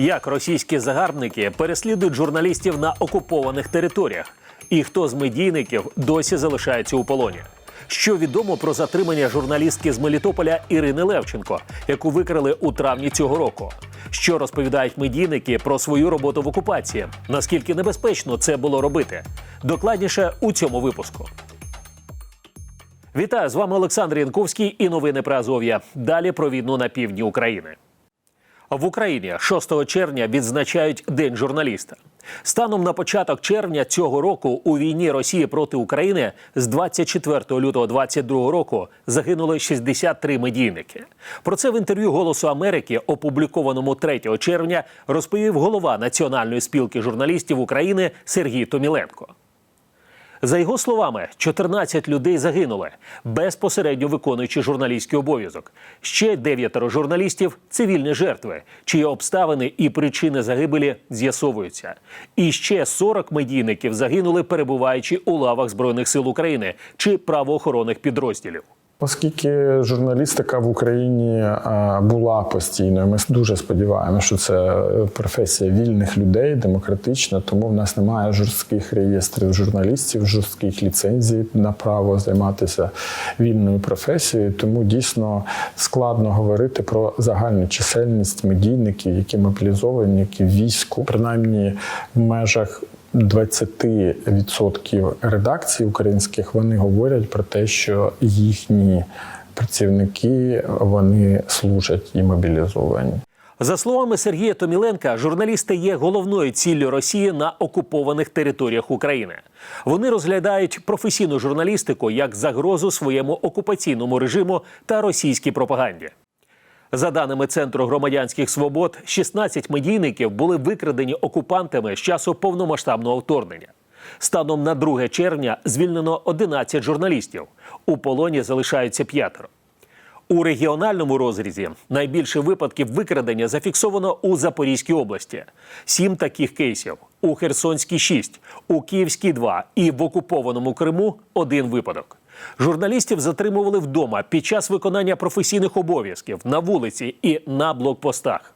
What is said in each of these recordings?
Як російські загарбники переслідують журналістів на окупованих територіях, і хто з медійників досі залишається у полоні? Що відомо про затримання журналістки з Мелітополя Ірини Левченко, яку викрали у травні цього року? Що розповідають медійники про свою роботу в окупації? Наскільки небезпечно це було робити? Докладніше у цьому випуску. Вітаю з вами Олександр Янковський і новини про Азов'я. Далі про війну на півдні України. В Україні 6 червня відзначають День журналіста. Станом на початок червня цього року у війні Росії проти України з 24 лютого 2022 року загинули 63 медійники. Про це в інтерв'ю Голосу Америки, опублікованому 3 червня, розповів голова Національної спілки журналістів України Сергій Томіленко. За його словами, 14 людей загинули, безпосередньо виконуючи журналістський обов'язок. Ще дев'ятеро журналістів цивільні жертви, чиї обставини і причини загибелі з'ясовуються. І ще 40 медійників загинули, перебуваючи у лавах Збройних сил України чи правоохоронних підрозділів. Оскільки журналістика в Україні була постійною, ми дуже сподіваємося, що це професія вільних людей, демократична, тому в нас немає жорстких реєстрів журналістів, жорстких ліцензій на право займатися вільною професією. Тому дійсно складно говорити про загальну чисельність медійників, які мобілізовані, які в війську, принаймні в межах 20% редакцій українських вони говорять про те, що їхні працівники вони служать і мобілізовані. За словами Сергія Томіленка, журналісти є головною ціллю Росії на окупованих територіях України. Вони розглядають професійну журналістику як загрозу своєму окупаційному режиму та російській пропаганді. За даними Центру громадянських свобод, 16 медійників були викрадені окупантами з часу повномасштабного вторгнення. Станом на 2 червня звільнено 11 журналістів. У полоні залишаються п'ятеро. У регіональному розрізі найбільше випадків викрадення зафіксовано у Запорізькій області. Сім таких кейсів. У Херсонській 6, у Київській 2 і в окупованому Криму один випадок. Журналістів затримували вдома під час виконання професійних обов'язків на вулиці і на блокпостах.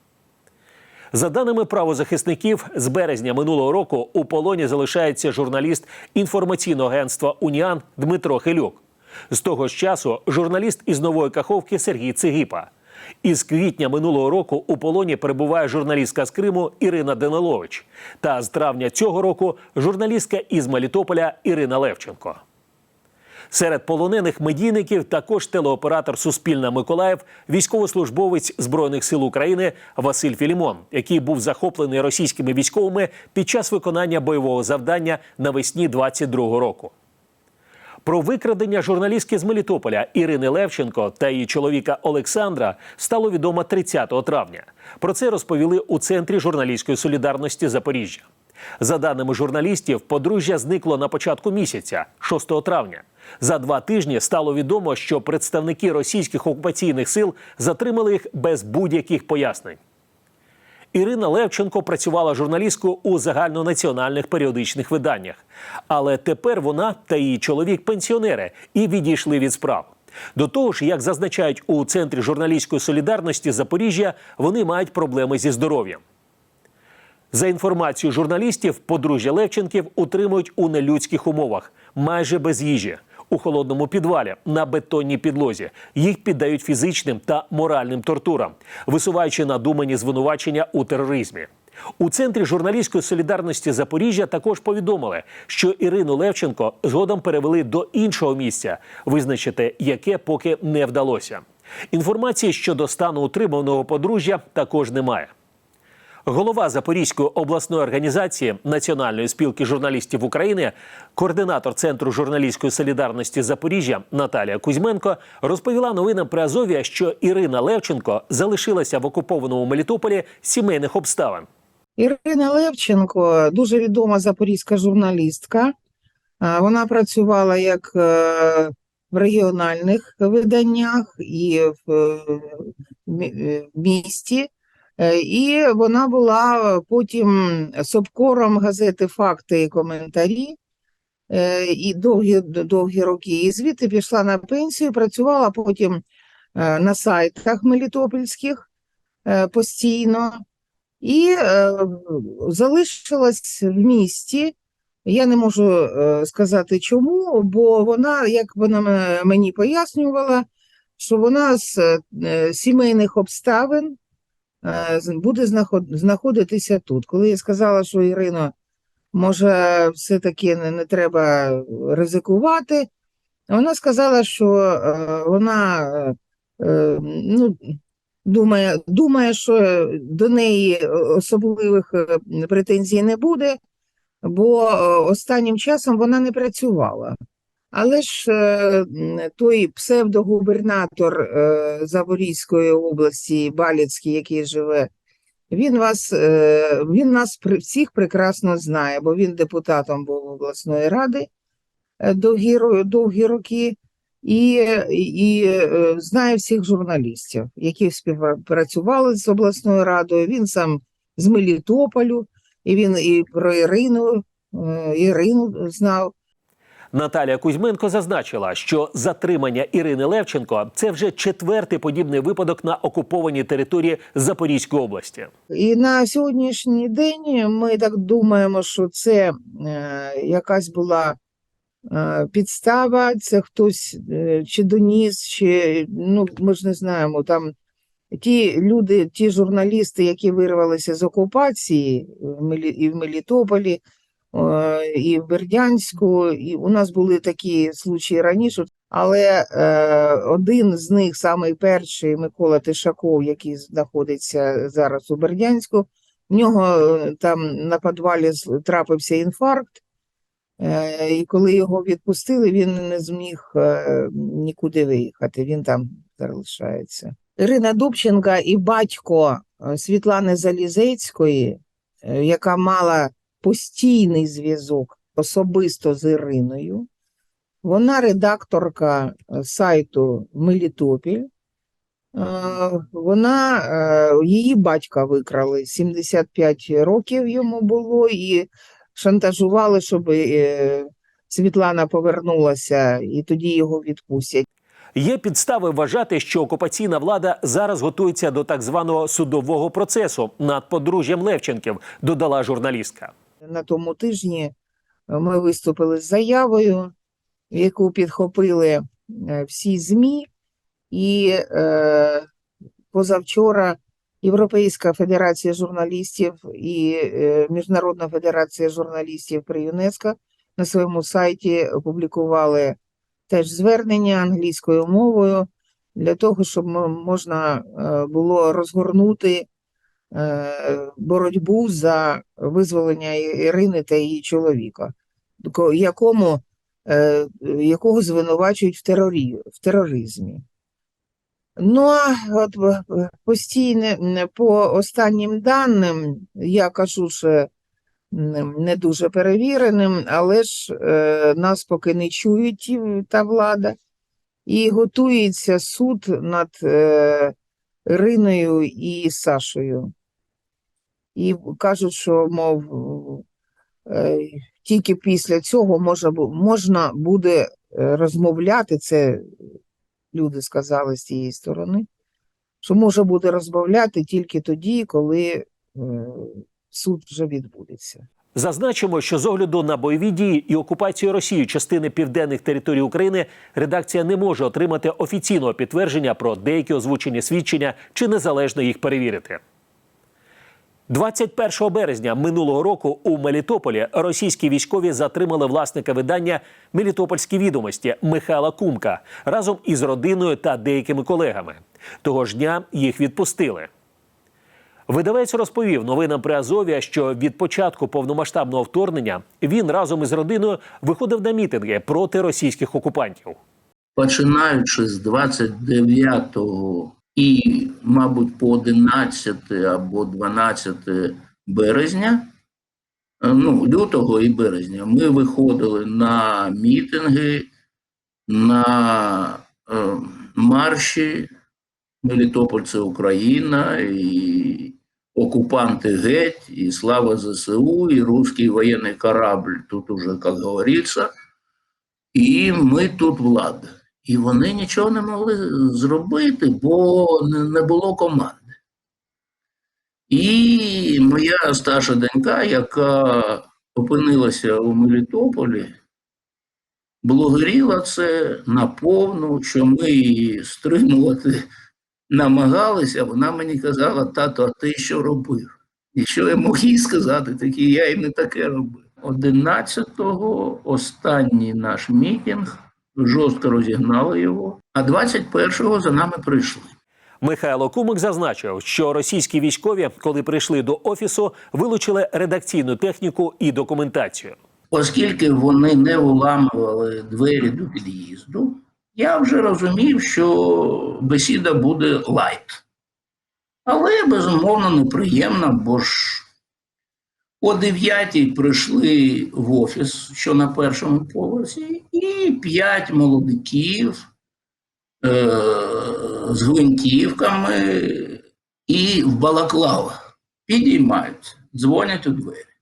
За даними правозахисників, з березня минулого року у полоні залишається журналіст інформаційного агентства Уніан Дмитро Хилюк. З того ж часу журналіст із нової каховки Сергій Цигіпа. Із квітня минулого року у полоні перебуває журналістка з Криму Ірина Данилович. Та з травня цього року журналістка із Мелітополя Ірина Левченко. Серед полонених медійників також телеоператор Суспільна Миколаїв, військовослужбовець Збройних сил України Василь Філімон, який був захоплений російськими військовими під час виконання бойового завдання навесні 22-го року. Про викрадення журналістки з Мелітополя Ірини Левченко та її чоловіка Олександра стало відомо 30 травня. Про це розповіли у центрі журналістської солідарності Запоріжжя. За даними журналістів, подружжя зникло на початку місяця, 6 травня. За два тижні стало відомо, що представники російських окупаційних сил затримали їх без будь-яких пояснень. Ірина Левченко працювала журналісткою у загальнонаціональних періодичних виданнях. Але тепер вона та її чоловік пенсіонери і відійшли від справ. До того ж, як зазначають у центрі журналістської солідарності Запоріжжя, вони мають проблеми зі здоров'ям. За інформацією журналістів, подружжя Левченків утримують у нелюдських умовах, майже без їжі, у холодному підвалі на бетонній підлозі. Їх піддають фізичним та моральним тортурам, висуваючи надумані звинувачення у тероризмі. У центрі журналістської солідарності Запоріжжя також повідомили, що Ірину Левченко згодом перевели до іншого місця, визначити яке поки не вдалося. Інформації щодо стану утриманого подружжя також немає. Голова Запорізької обласної організації Національної спілки журналістів України, координатор Центру журналістської солідарності Запоріжжя Наталія Кузьменко розповіла новинам при Азов'я, що Ірина Левченко залишилася в окупованому Мелітополі сімейних обставин. Ірина Левченко дуже відома запорізька журналістка. Вона працювала як е, в регіональних виданнях і в е, е, місті. Е, І вона була потім субкором газети Факти і коментарі е, і довгі, довгі роки. І звідти пішла на пенсію, працювала потім е, на сайтах мелітопольських е, постійно. і е, залишилась в місті. Я не можу е, сказати чому, бо вона, як вона мені пояснювала, що вона з е, сімейних обставин е, буде знаходитися тут. Коли я сказала, що Ірино, може, все-таки не, не треба ризикувати, вона сказала, що е, вона е, е, ну, думає, думає, що до неї особливих е, претензій не буде, бо е, останнім часом вона не працювала. Але ж е, той псевдогубернатор е, Запорізької області Баліцький, який живе, він вас, е, він нас всіх прекрасно знає, бо він депутатом був обласної ради довгі, довгі роки і, і знає всіх журналістів, які співпрацювали з обласною радою. Він сам з Мелітополю, і він і про Ірину, Ірину знав. Наталія Кузьменко зазначила, що затримання Ірини Левченко це вже четвертий подібний випадок на окупованій території Запорізької області. І на сьогоднішній день ми так думаємо, що це е, якась була е, підстава, це хтось е, чи доніс, чи ну ми ж не знаємо. Там ті люди, ті журналісти, які вирвалися з окупації і в Мелітополі, і в Бердянську, і у нас були такі случаї раніше. Але е, один з них, самий перший, Микола Тишаков, який знаходиться зараз у Бердянську, в нього е, там на підвалі трапився інфаркт, е, і коли його відпустили, він не зміг е, нікуди виїхати, він там залишається. Ірина Дубченка і батько е, Світлани Залізецької, е, яка мала постійний зв'язок особисто з Іриною, вона редакторка е, сайту Мелітопіль. Е, Вона, е, її батька викрали, 75 років йому було, і шантажували, щоб Світлана повернулася, і тоді його відпустять. Є підстави вважати, що окупаційна влада зараз готується до так званого судового процесу над подружжям Левченків, додала журналістка. На тому тижні ми виступили з заявою, яку підхопили е, всі ЗМІ, і е, позавчора Європейська федерація журналістів і е, Міжнародна федерація журналістів при ЮНЕСКО на своєму сайті опублікували теж звернення англійською мовою для того, щоб можна е, було розгорнути е, боротьбу за визволення Ірини та її чоловіка, якому, е, якого звинувачують в, терорі, в тероризмі. Ну, а от в- постійне, по останнім даним, я кажу, що не дуже перевіреним, але ж е, нас поки не чують та влада, і готується суд над е, Іриною і Сашою. І кажуть, що, мов, е, тільки після цього може, можна буде е, розмовляти, це люди сказали з тієї сторони, що може буде розмовляти тільки тоді, коли е, суд вже відбудеться. Зазначимо, що з огляду на бойові дії і окупацію Росією частини південних територій України редакція не може отримати офіційного підтвердження про деякі озвучені свідчення чи незалежно їх перевірити. 21 березня минулого року у Мелітополі російські військові затримали власника видання Мелітопольські відомості Михайла Кумка разом із родиною та деякими колегами. Того ж дня їх відпустили. Видавець розповів новинам при Азові, що від початку повномасштабного вторгнення він разом із родиною виходив на мітинги проти російських окупантів. починаючи з 29 і, мабуть, по 11 або 12 березня, е, ну, лютого і березня, ми виходили на мітинги, на е, марші Мелітополь це Україна, і окупанти геть, і слава ЗСУ, і русський воєнний корабль, тут уже, як говориться, і ми тут влада. І вони нічого не могли зробити, бо не було команди. І моя старша донька, яка опинилася у Мелітополі, блогеріла це наповну, що ми її стримувати намагалися. Вона мені казала, тато, а ти що робив? І що я мог їй сказати, такі я і не таке робив. 11-го останній наш мітинг, жорстко розігнали його, а 21-го за нами прийшли. Михайло Кумик зазначив, що російські військові, коли прийшли до офісу, вилучили редакційну техніку і документацію. Оскільки вони не уламували двері до під'їзду, я вже розумів, що бесіда буде лайт. Але безумовно неприємно, бо ж о 9 прийшли в офіс, що на першому поверсі, і п'ять молодиків е- з гвинтівками і в балаклавах підіймаються, дзвонять у двері.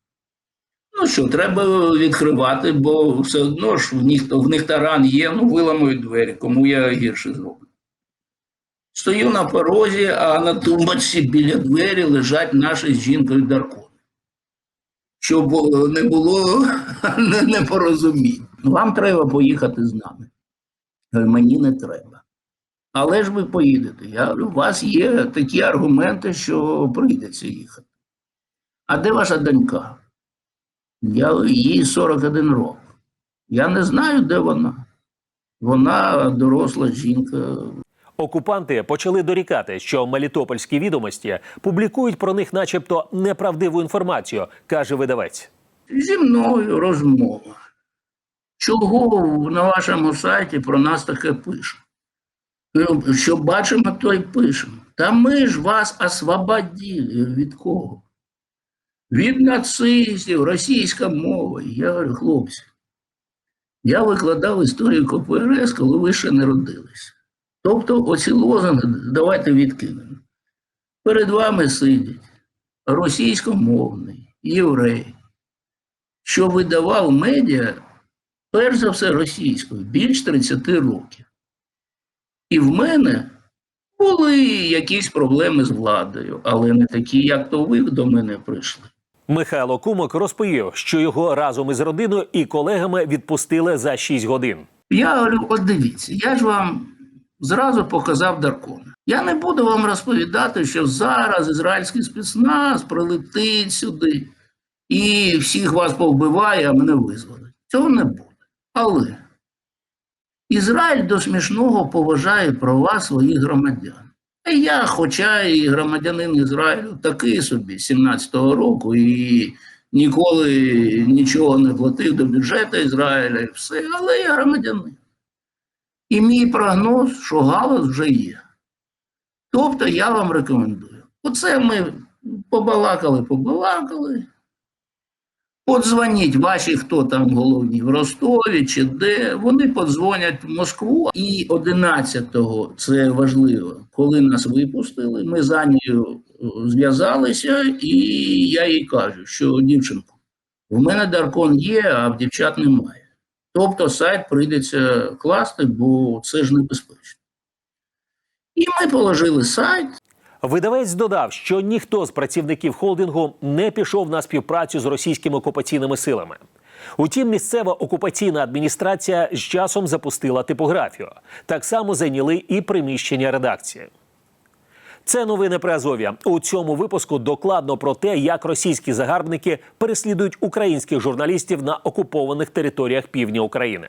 Ну що, треба відкривати, бо все одно ж в них, в них таран є, ну виламують двері, кому я гірше зроблю. Стою на порозі, а на тумбочці біля двері лежать наші з жінкою даркони. Щоб е, не було не- непорозумінь. Вам треба поїхати з нами. Мені не треба. Але ж ви поїдете. Я говорю, у вас є такі аргументи, що прийдеться їхати. А де ваша донька? Я, їй 41 рок. Я не знаю, де вона. Вона доросла жінка. Окупанти почали дорікати, що мелітопольські відомості публікують про них, начебто, неправдиву інформацію, каже видавець. Зі мною розмова. Чого на вашому сайті про нас таке пише? Що бачимо, то й пишемо. Та ми ж вас освободили від кого? Від нацистів, російська мова. Я говорю, хлопці, я викладав історію КПРС, коли ви ще не родилися. Тобто оці лозунги давайте відкинемо. Перед вами сидять російськомовний єврей, що видавав медіа, перш за все російською, більш 30 років. І в мене були якісь проблеми з владою, але не такі, як то ви до мене прийшли. Михайло Кумик розповів, що його разом із родиною і колегами відпустили за 6 годин. Я говорю, от дивіться, я ж вам зразу показав Даркона. Я не буду вам розповідати, що зараз ізраїльський спецназ прилетить сюди і всіх вас повбиває, а мене визволить. Цього не буде. Але Ізраїль до смішного поважає права своїх громадян. Я, хоча і громадянин Ізраїлю, такий собі 17-го року і ніколи нічого не платив до бюджету Ізраїля і все, але я громадянин. І мій прогноз, що галас вже є. Тобто я вам рекомендую. Оце ми побалакали, побалакали. Подзвоніть ваші, хто там головні в Ростові чи де. Вони подзвонять в Москву. І 11-го, це важливо, коли нас випустили, ми за нею е, зв'язалися, і я їй кажу, що дівчинку, в мене даркон є, а в дівчат немає. Тобто сайт прийдеться класти, бо це ж небезпечно. І ми положили сайт, Видавець додав, що ніхто з працівників холдингу не пішов на співпрацю з російськими окупаційними силами. Утім, місцева окупаційна адміністрація з часом запустила типографію. Так само зайняли і приміщення редакції. Це новини при Азов'я. У цьому випуску докладно про те, як російські загарбники переслідують українських журналістів на окупованих територіях півдня України.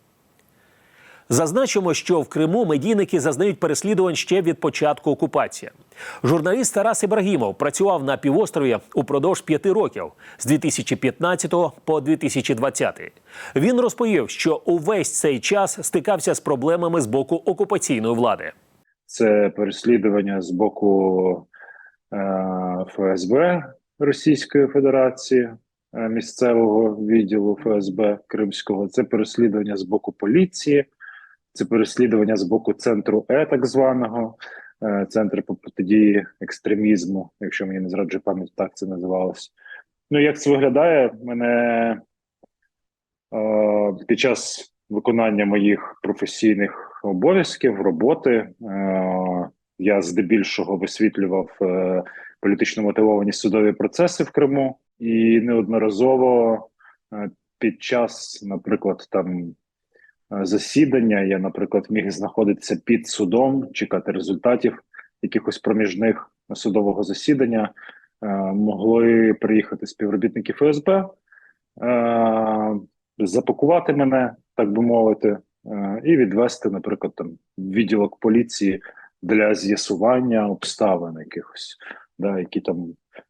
Зазначимо, що в Криму медійники зазнають переслідувань ще від початку окупації. Журналіст Тарас Ібрагімов працював на півострові упродовж п'яти років з 2015 по 2020. Він розповів, що увесь цей час стикався з проблемами з боку окупаційної влади. це переслідування з боку е, ФСБ Російської Федерації, е, місцевого відділу ФСБ Кримського, це переслідування з боку поліції, це переслідування з боку центру Е, так званого, е, центру по протидії екстремізму, якщо мені не зраджує пам'ять, так це називалось. Ну, як це виглядає, мене е, під час виконання моїх професійних обов'язків, роботи, е, я здебільшого висвітлював е, політично мотивовані судові процеси в Криму, і неодноразово е, під час, наприклад, там засідання я, наприклад, міг знаходитися під судом, чекати результатів якихось проміжних судового засідання. Е, Могли приїхати співробітники ФСБ, е, запакувати мене, так би мовити, е, і відвести, наприклад, там відділок поліції для з'ясування обставин якихось, да, які там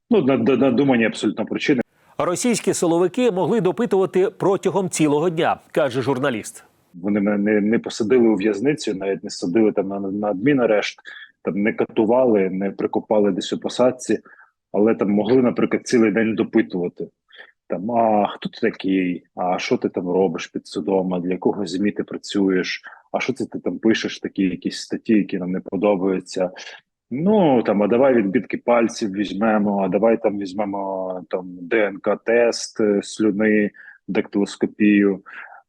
ну над- надумані абсолютно причини. Російські силовики могли допитувати протягом цілого дня, каже журналіст. Вони мене не, не посадили у в'язницю, навіть не садили там на, на адмінарешт, там не катували, не прикопали десь у посадці, але там могли, наприклад, цілий день допитувати. Там, а хто ти такий? А що ти там робиш під судом? А для якого ЗМІ ти працюєш? А що це ти там пишеш такі якісь статті, які нам не подобаються? Ну там, а давай відбитки пальців візьмемо, а давай там візьмемо там ДНК-тест, е, слюни, дактилоскопію.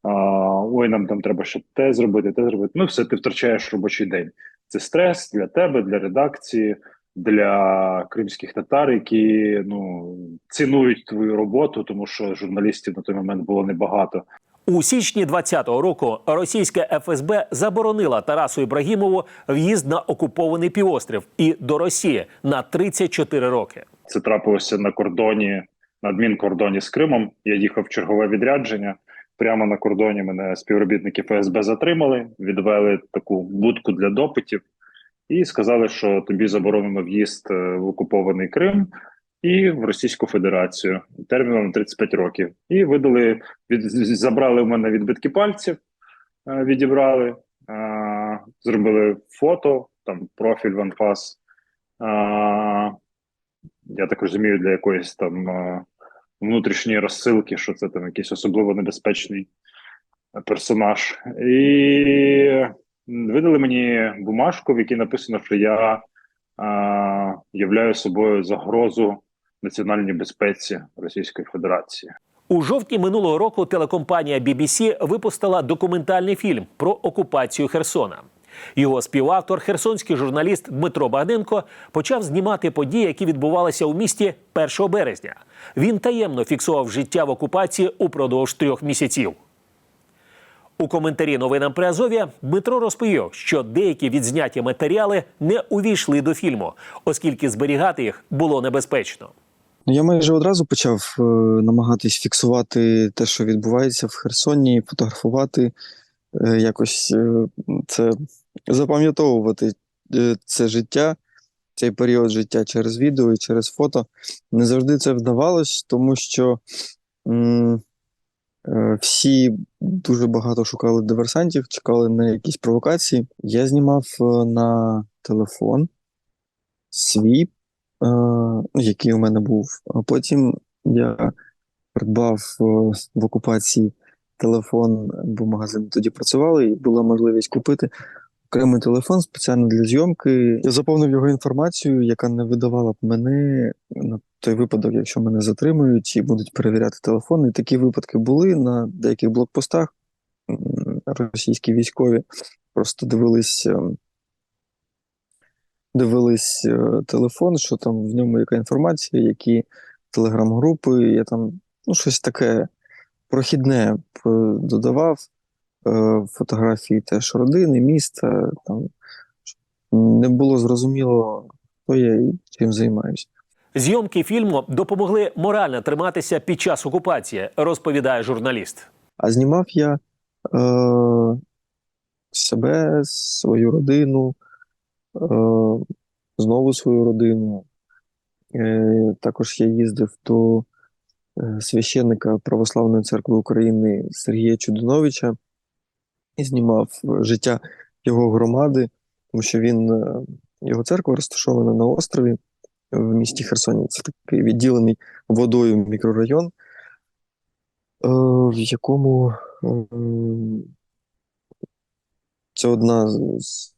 Ой, нам там треба ще те зробити, те зробити. Ну, все, ти втрачаєш робочий день. Це стрес для тебе, для редакції, для кримських татар, які ну цінують твою роботу, тому що журналістів на той момент було небагато. У січні 2020 року російське ФСБ заборонила Тарасу Ібрагімову в'їзд на окупований півострів і до Росії на 34 роки. Це трапилося на кордоні, на адмінкордоні з Кримом. Я їхав в чергове відрядження. Прямо на кордоні мене співробітники ФСБ затримали, відвели таку будку для допитів і сказали, що тобі заборонено в'їзд е, в окупований Крим і в Російську Федерацію терміном на 35 років. І видали від забрали в мене відбитки пальців, е, відібрали, е, зробили фото, там профіль в анфас. Е, я так розумію, для якоїсь там внутрішньої розсилки, що це там якийсь особливо небезпечний персонаж. І видали мені бумажку, в якій написано, що я е, являю собою загрозу національній безпеці Російської Федерації. У жовтні минулого року телекомпанія BBC випустила документальний фільм про окупацію Херсона. Його співавтор, херсонський журналіст Дмитро Багденко, почав знімати події, які відбувалися у місті 1 березня. Він таємно фіксував життя в окупації упродовж трьох місяців. У коментарі новинам при Азові Дмитро розповів, що деякі відзняті матеріали не увійшли до фільму, оскільки зберігати їх було небезпечно. Ну, я майже одразу почав е, намагатись фіксувати те, що відбувається в Херсоні, фотографувати, е, якось е, це запам'ятовувати е, це життя, цей період життя через відео і через фото. Не завжди це вдавалось, тому що м, е, всі дуже багато шукали диверсантів, чекали на якісь провокації. Я знімав е, на телефон свій е, ну, який у мене був. А потім я придбав е, в окупації телефон, бо магазини тоді працювали, і була можливість купити окремий телефон спеціально для зйомки. Я заповнив його інформацію, яка не видавала б мене на той випадок, якщо мене затримують і будуть перевіряти телефон. І такі випадки були на деяких блокпостах. Російські військові просто дивились. ем, дивились е, телефон, що там в ньому яка інформація, які телеграм-групи, я там ну, щось таке прохідне додавав, е, фотографії теж родини, міста. Там, не було зрозуміло, хто я і чим займаюся. Зйомки фільму допомогли морально триматися під час окупації, розповідає журналіст. А знімав я е, себе, свою родину, е, знову свою родину. Е, також я їздив до е, священника Православної церкви України Сергія Чудиновича і знімав е, життя його громади, тому що він, е, його церква розташована на острові в місті Херсоні. Це такий відділений водою мікрорайон, е, в якому це одна з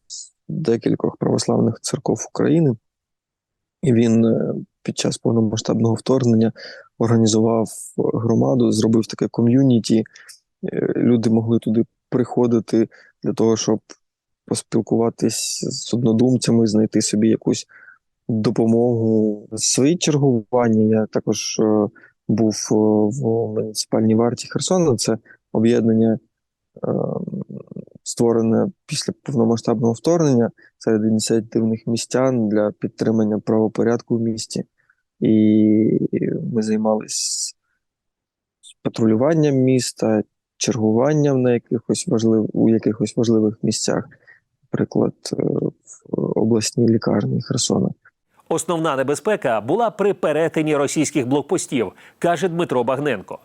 декількох православних церков України. І він під час повномасштабного вторгнення організував громаду, зробив таке ком'юніті. Люди могли туди приходити для того, щоб поспілкуватись з однодумцями, знайти собі якусь допомогу. Свої чергування я також е, був е, в муніципальній варті Херсона. Це об'єднання, е, створене після повномасштабного вторгнення серед ініціативних містян для підтримання правопорядку в місті. І ми займалися патрулюванням міста, чергуванням на якихось важлив... у якихось важливих місцях, наприклад, е, в обласній лікарні Херсона. Основна небезпека була при перетині російських блокпостів, каже Дмитро Багненко.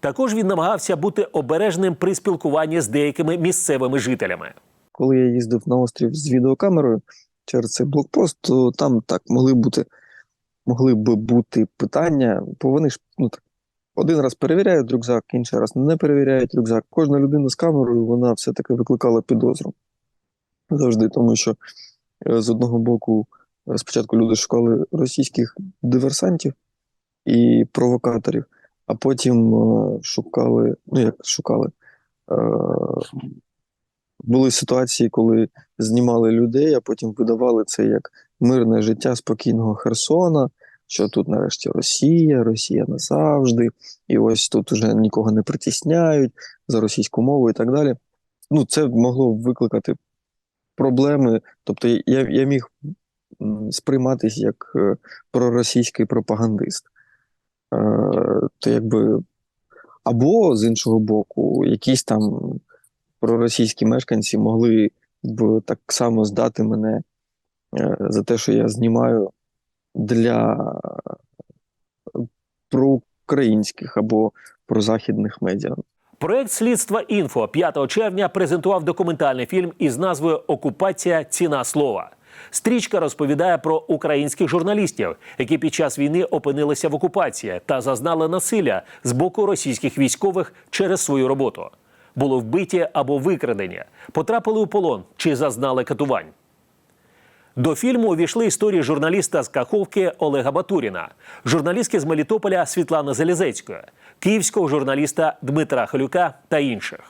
Також він намагався бути обережним при спілкуванні з деякими місцевими жителями. коли я їздив на острів з відеокамерою через цей блокпост, то там так могли бути, могли би бути питання, бо вони ж ну так. Один раз перевіряють рюкзак, інший раз не перевіряють рюкзак. Кожна людина з камерою вона все-таки викликала підозру. Завжди, тому що е, з одного боку, е, спочатку люди шукали російських диверсантів і провокаторів, а потім е, шукали, ну як шукали, були ситуації, коли знімали людей, а потім видавали це як мирне життя спокійного Херсона, що тут нарешті Росія, Росія назавжди, і ось тут уже нікого не притісняють за російську мову і так далі. Ну, це могло викликати проблеми. Тобто я, я міг сприйматись як е, проросійський пропагандист. Е, то якби або з іншого боку, якісь там проросійські мешканці могли б так само здати мене е, за те, що я знімаю для проукраїнських або прозахідних медіа. Проект слідства інфо 5 червня презентував документальний фільм із назвою Окупація ціна слова. Стрічка розповідає про українських журналістів, які під час війни опинилися в окупації та зазнали насилля з боку російських військових через свою роботу. Були вбиті або викрадені, потрапили у полон чи зазнали катувань. До фільму увійшли історії журналіста з Каховки Олега Батуріна, журналістки з Мелітополя Світлани Залізецької, київського журналіста Дмитра Халюка та інших.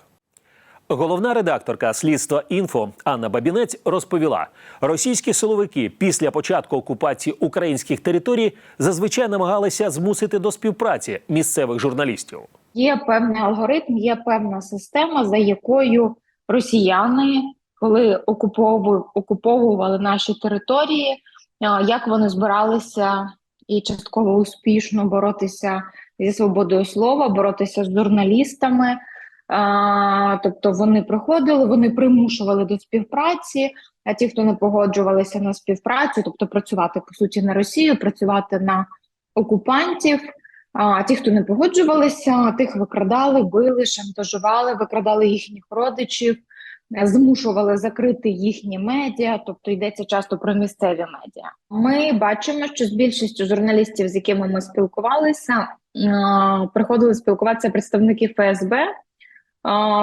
Головна редакторка слідства інфо Анна Бабінець розповіла: російські силовики після початку окупації українських територій зазвичай намагалися змусити до співпраці місцевих журналістів. Є певний алгоритм, є певна система, за якою росіяни, коли окупову- окуповували наші території, як вони збиралися і частково успішно боротися зі свободою слова, боротися з журналістами. А, Тобто вони приходили, вони примушували до співпраці. А ті, хто не погоджувалися на співпрацю, тобто працювати по суті на Росію, працювати на окупантів. А ті, хто не погоджувалися, тих викрадали, били, шантажували, викрадали їхніх родичів, е, змушували закрити їхні медіа, тобто йдеться часто про місцеві медіа. Ми бачимо, що з більшістю журналістів, з якими ми спілкувалися, приходили спілкуватися представники ФСБ.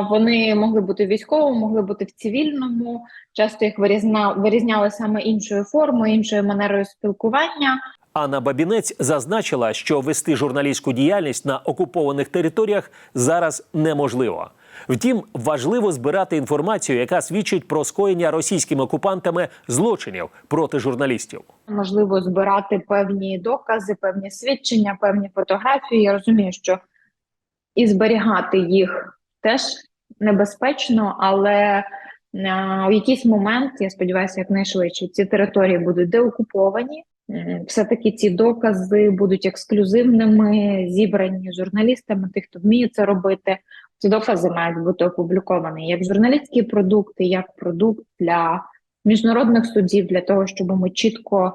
Вони могли бути військовими, могли бути в цивільному. Часто їх вирізна, вирізняли саме іншою формою, іншою манерою спілкування. Анна Бабінець зазначила, що вести журналістську діяльність на окупованих територіях зараз неможливо. Втім, важливо збирати інформацію, яка свідчить про скоєння російськими окупантами злочинів проти журналістів. можливо збирати певні докази, певні свідчення, певні фотографії. Я розумію, що і зберігати їх теж небезпечно, але е, в якийсь момент, я сподіваюся, якнайшвидше ці території будуть деокуповані. М, Все-таки ці докази будуть ексклюзивними, зібрані журналістами, тих, хто вміє це робити. Ці докази мають бути опубліковані як журналістські продукти, як продукт для міжнародних судів, для того, щоб ми чітко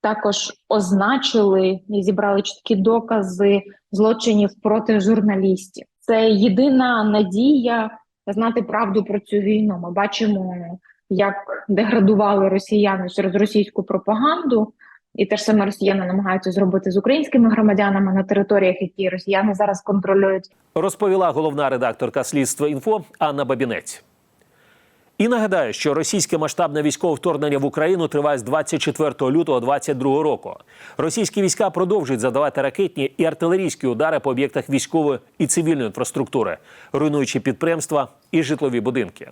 також означили і зібрали чіткі докази злочинів проти журналістів. Це єдина надія знати правду про цю війну. Ми бачимо, як деградували росіяни через російську пропаганду, і те ж саме росіяни намагаються зробити з українськими громадянами на територіях, які росіяни зараз контролюють. Розповіла головна редакторка слідства інфо Анна Бабінець. І нагадаю, що російське масштабне військове вторгнення в Україну триває з 24 лютого 2022 року. Російські війська продовжують задавати ракетні і артилерійські удари по об'єктах військової і цивільної інфраструктури, руйнуючи підприємства і житлові будинки.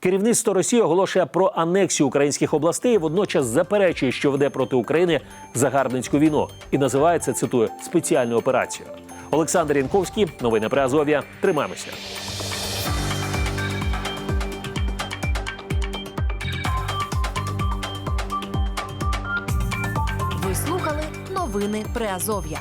Керівництво Росії оголошує про анексію українських областей, водночас заперечує, що веде проти України загарбницьку війну, і називає це цитую спеціальну операцію. Олександр Янковський, новини при Азов'я. Тримаємося. Ви слухали новини Приазов'я.